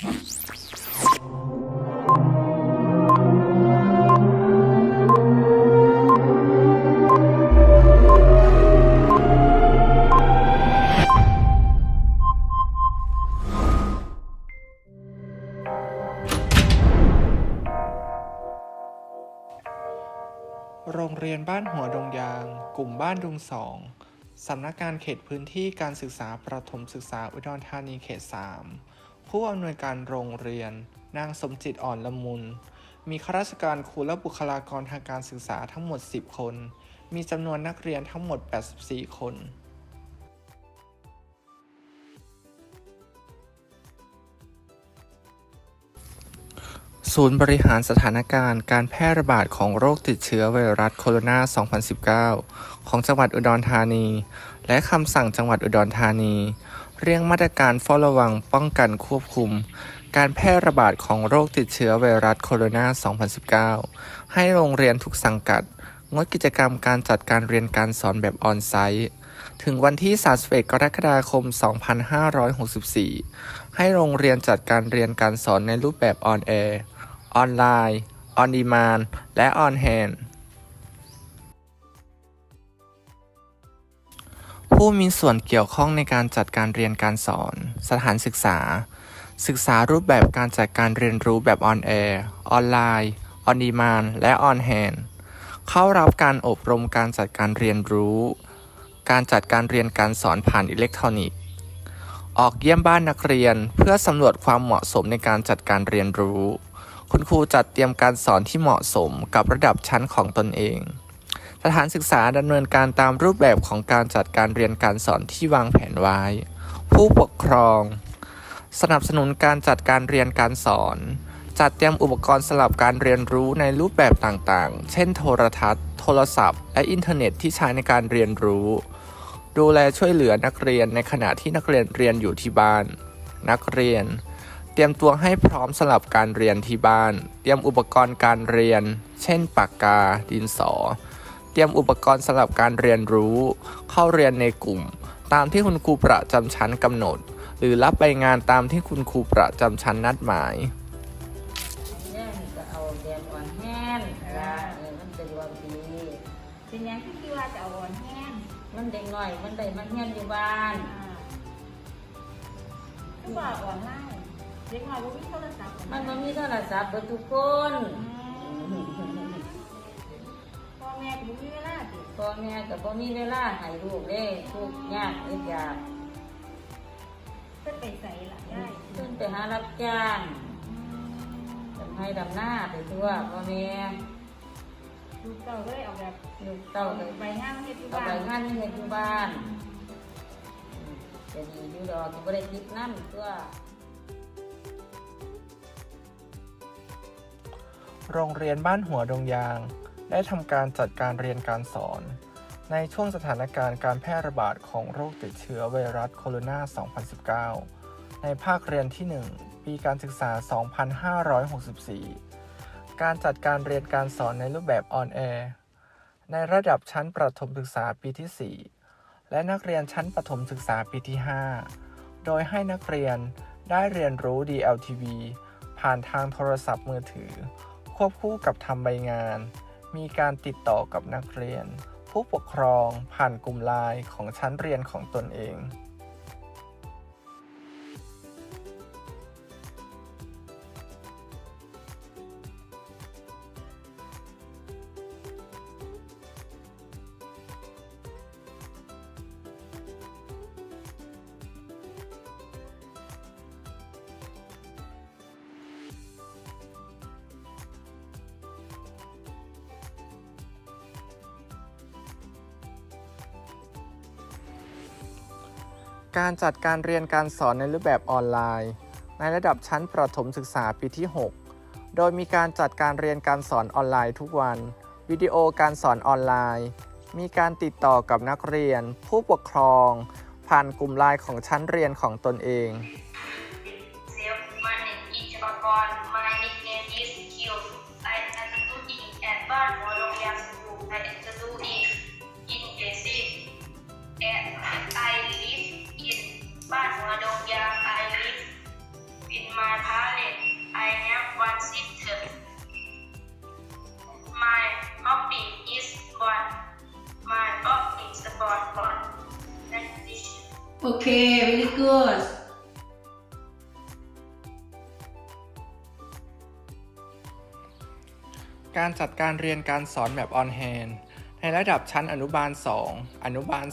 โรงเรียนบ้านหัวดงยาง กลุ่มบ้านดุงสองสำนักงานเขตพื้นที่การศึกษาประถมศึกษาอุดรธานีเขต 3 ผู้อำนวยการโรงเรียน นางสมจิตอ่อนละมุน มีข้าราชการครูและบุคลากรทางการศึกษาทั้งหมด 10 คน มีจำนวนนักเรียนทั้งหมด 84 คนศูนย์บริหารสถานการณ์การแพร่ระบาดของโรคติดเชื้อไวรัสโคโรนา 2019 ของจังหวัดอุดรธานี และคำสั่งจังหวัดอุดรธานี เรียงมาตรการเฝ้าระวังป้องกันควบคุม การแพร่ระบาดของโรคติดเชื้อไวรัสโคโรนา 2019 ให้โรงเรียนทุกสังกัด งดกิจกรรมการจัดการเรียนการสอนแบบออนไซต์ ถึงวันที่ 31 กรกฎาคม 2564 ให้โรงเรียนจัดการเรียนการสอนในรูปแบบออนแอร์ ออนไลน์ ออนดีมานและออนแฮน ผู้มีส่วนเกี่ยวข้องในการจัดการเรียนการสอน สถานศึกษา ศึกษารูปแบบการจัดการเรียนรู้แบบออนแอร์ออนไลน์ออนดีมานและออนแฮนเข้ารับการอบรมการจัดการเรียนรู้ การจัดการเรียนการสอนผ่านอิเล็กทรอนิกส์ ออกเยี่ยมบ้านนักเรียนเพื่อสำรวจความเหมาะสมในการจัดการเรียนรู้ คุณครูจัดเตรียมการสอนที่เหมาะสมกับระดับชั้นของตนเอง สถานศึกษาดำเนินการตามรูปแบบของการจัดการเรียนการสอนที่วางแผนไว้ ผู้ปกครอง สนับสนุนการจัดการเรียนการสอน จัดเตรียมอุปกรณ์สำหรับการเรียนรู้ในรูปแบบต่างๆ เช่น โทรทัศน์ โทรศัพท์ และอินเทอร์เน็ตที่ใช้ในการเรียนรู้ ดูแลช่วยเหลือนักเรียนในขณะที่นักเรียนเรียนอยู่ที่บ้าน นักเรียน เตรียมตัวให้พร้อมสำหรับการเรียนที่บ้าน เตรียมอุปกรณ์การเรียน เช่น ปากกา ดินสอ เตรียมอุปกรณ์สำหรับการเรียนรู้ เข้าเรียนในกลุ่ม ตามที่คุณครูประจำชั้นกำหนด หรือรับไปงานตามที่คุณครูประจำชั้นนัดหมายเนี่ยมันก็เอาแบบอ่อนแห้งละเออมันเป็นวันดีเป็นหยังที่คิดว่าจะเอาอ่อนแห้งมันเด็กหน่อย มันได้มันเฮียนอยู่บ้านคือว่าอ่อนไล่เด็กน้อยบ่มีโทรศัพท์มันบ่มีโทรศัพท์เบิดทุกคนพ่อแม่ก็ บ่มีเวลาติพ่อแม่ก็บ่มีเวลาให้ลูกเด้ทุกข์ยากอึดอยากเพิ่นไปใส่ล่ะยายขึ้นไปหารับจ้างทำให้ดำหน้าไปทั่วพ่อแม่ลูกเต้าก็เลยเอาแบบลูกเต้าก็ใบงานเฮ็ดอยู่เอาบ้าไปนงานเฮ็ดอยู่บ้านจะดีอยู่ดอกก็บ่ได้คิดนำตัว โรงเรียนบ้านหัวดงยาง ได้ทำการจัดการเรียนการสอน ในช่วงสถานการณ์การแพร่ระบาดของโรคติดเชื้อไวรัสโคโรนา 2019 ในภาคเรียนที่ 1 ปีการศึกษา 2564 การจัดการเรียนการสอนในรูปแบบออนแอร์ในระดับชั้นประถมศึกษาปีที่ 4 และนักเรียนชั้นประถมศึกษาปีที่ 5 โดยให้นักเรียนได้เรียนรู้ DLTV ผ่านทางโทรศัพท์มือถือ ควบคู่กับทำใบงาน มีการติดต่อกับนักเรียน ผู้ปกครองผ่านกลุ่มไลน์ของชั้นเรียนของตนเอง การจัดการเรียนการสอนในรูปแบบออนไลน์ ในระดับชั้นประถมศึกษาปีที่ 6 โดยมีการจัดการเรียนการสอนออนไลน์ทุกวัน วิดีโอการสอนออนไลน์ มีการติดต่อกับนักเรียน ผู้ปกครอง ผ่านกลุ่มไลน์ของชั้นเรียนของตนเอง Okay, very good. การจัดการเรียนการสอนแบบออนแฮนในระดับชั้นอนุบาล 2 อนุบาล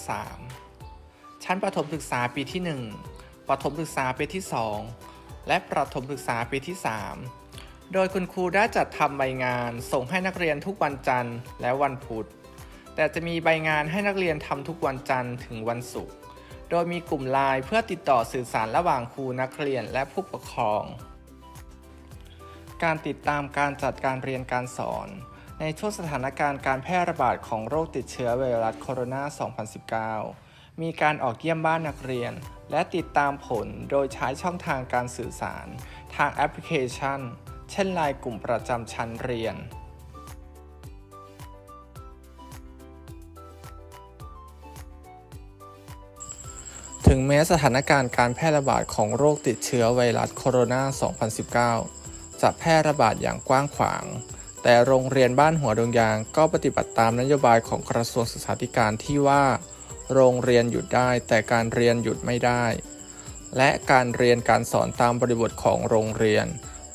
3 ชั้นประถมศึกษาปีที่ 1 ประถมศึกษาปีที่ 2 และประถมศึกษาปีที่ 3 โดยคุณครูได้จัดทำใบงานส่งให้นักเรียนทุกวันจันทร์และวันพุธ แต่จะมีใบงานให้นักเรียนทำทุกวันจันทร์ถึงวันศุกร์ โดยมีกลุ่มไลน์เพื่อติดต่อสื่อสารระหว่างครูนักเรียนและผู้ปกครอง การติดตามการจัดการเรียนการสอน ในช่วงสถานการณ์การแพร่ระบาดของโรคติดเชื้อไวรัสโคโรนา 2019 มีการออกเยี่ยมบ้านนักเรียน และติดตามผลโดยใช้ช่องทางการสื่อสาร ทางแอปพลิเคชัน เช่นไลน์กลุ่มประจำชั้นเรียน ถึงแม้สถานการณ์การแพร่ระบาดของโรคติดเชื้อไวรัสโคโรนา 2019 จะแพร่ระบาดอย่างกว้างขวาง แต่โรงเรียนบ้านหัวดงยางก็ปฏิบัติตามนโยบายของกระทรวงศึกษาธิการที่ว่า โรงเรียนหยุดได้แต่การเรียนหยุดไม่ได้ และการเรียนการสอนตามบริบทของโรงเรียน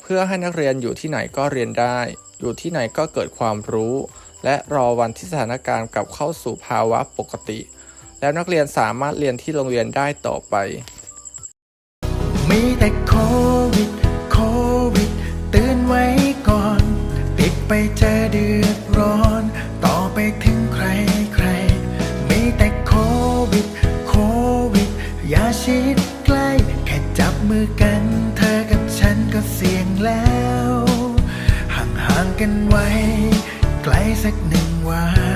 เพื่อให้นักเรียนอยู่ที่ไหนก็เรียนได้ อยู่ที่ไหนก็เกิดความรู้ และรอวันที่สถานการณ์กลับเข้าสู่ภาวะปกติ แล้วนักเรียนสามารถเรียนที่โรงเรียนได้ต่อไป มีแต่โควิด โควิด ตือนไว้ก่อน ติดไปเจอเดือดร้อน ต่อไปถึงใครใคร มีแต่โควิด โควิด อย่าชิดใกล้ แค่จับมือกัน เธอกับฉันก็เสี่ยงแล้ว ห่างๆกันไว้ ไกลสักหนึ่งวัน